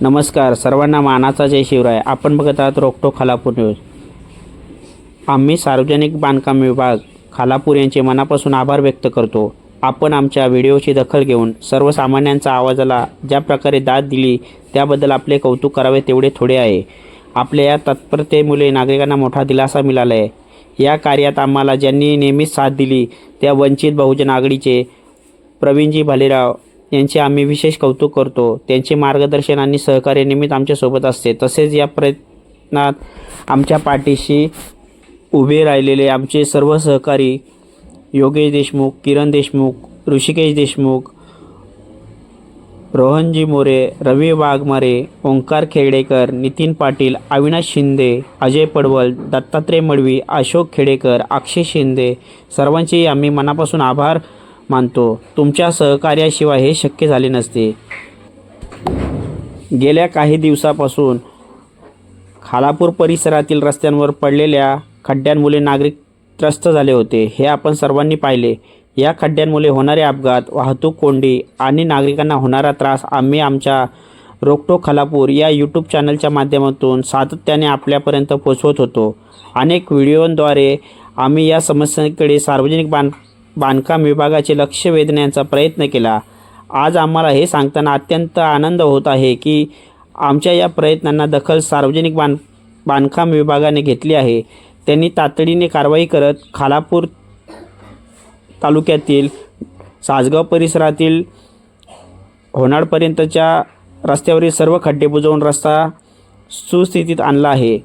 नमस्कार सर्वांना मानाचा जय शिवराय. आपण बघत आहात रोकटो खालापूर न्यूज. आम्ही सार्वजनिक बांधकाम विभाग खालापूर यांचे मनापासून आभार व्यक्त करतो. आपण आमच्या व्हिडिओची दखल घेऊन सर्वसामान्यांचा आवाजाला ज्या प्रकारे दाद दिली त्याबद्दल आपले कौतुक करावे तेवढे थोडे आहे. आपल्या या तत्परतेमुळे नागरिकांना मोठा दिलासा मिळाला आहे या कार्यात आम्हाला ज्यांनी नेहमीच साथ दिली त्या वंचित बहुजन आघाडीचे प्रवीणजी भालेराव यांचे आम्ही विशेष कौतुक करतो. त्यांचे मार्गदर्शन आणि सहकार्य नेहमीच आमच्यासोबत असते. तसेच या प्रयत्नात आमच्या पाठीशी उभे राहिलेले आमचे सर्व सहकारी योगेश देशमुख किरण देशमुख ऋषिकेश देशमुख रोहनजी मोरे रवी वाघमारे ओंकार खेडेकर नितीन पाटील अविनाश शिंदे अजय पडवल दत्तात्रय मडवी अशोक खेडेकर अक्षय शिंदे सर्वांचे आम्ही मनापासून आभार मानतो. तुमच्या सहकार्याशिवाय हे शक्य झाले नसते. गेल्या काही दिवसापासून खालापूर परिसरातील रस्त्यांवर पडलेल्या खड्ड्यांमुळे नागरिक त्रस्त झाले होते. हे आपण सर्वांनी पाहिले. या खड्ड्यांमुळे होणारे अपघात वाहतूक कोंडी आणि नागरिकांना होणारा त्रास आम्ही आमच्या रोकटोक खालापूर या यूट्यूब चॅनलच्या माध्यमातून सातत्याने आपल्यापर्यंत पोचवत होतो. अनेक व्हिडिओंद्वारे आम्ही या समस्येकडे सार्वजनिक बांध बांधकाम विभागाचे लक्ष वेधण्याचा प्रयत्न केला. आज आम्हाला हे सांगताना अत्यंत आनंद होत आहे की आमच्या या प्रयत्नांना दखल सार्वजनिक बांध बांधकाम विभागाने घेतली आहे. त्यांनी तातडीने कारवाई करत खालापूर तालुक्यातील सासगाव परिसरातील होणाडपर्यंतच्या रस्त्यावरील सर्व खड्डे बुजवून रस्ता सुस्थितीत आणला आहे.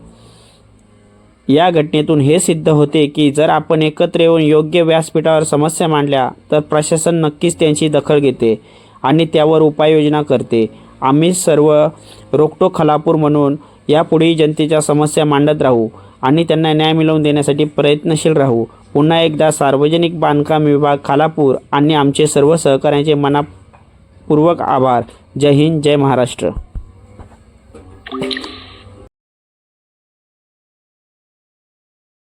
या घटनेतून हे सिद्ध होते की जर आपण एकत्र येऊन योग्य व्यासपीठावर समस्या मांडल्या तर प्रशासन नक्कीच त्यांची दखल घेते आणि त्यावर उपाययोजना करते. आम्ही सर्व रोकटो खलापूर म्हणून यापुढेही जनतेच्या समस्या मांडत राहू आणि त्यांना न्याय मिळवून देण्यासाठी प्रयत्नशील राहू. पुन्हा एकदा सार्वजनिक बांधकाम विभाग खालापूर आणि आमचे सर्व सहकाऱ्यांचे मनापूर्वक आभार. जय हिंद जय महाराष्ट्र.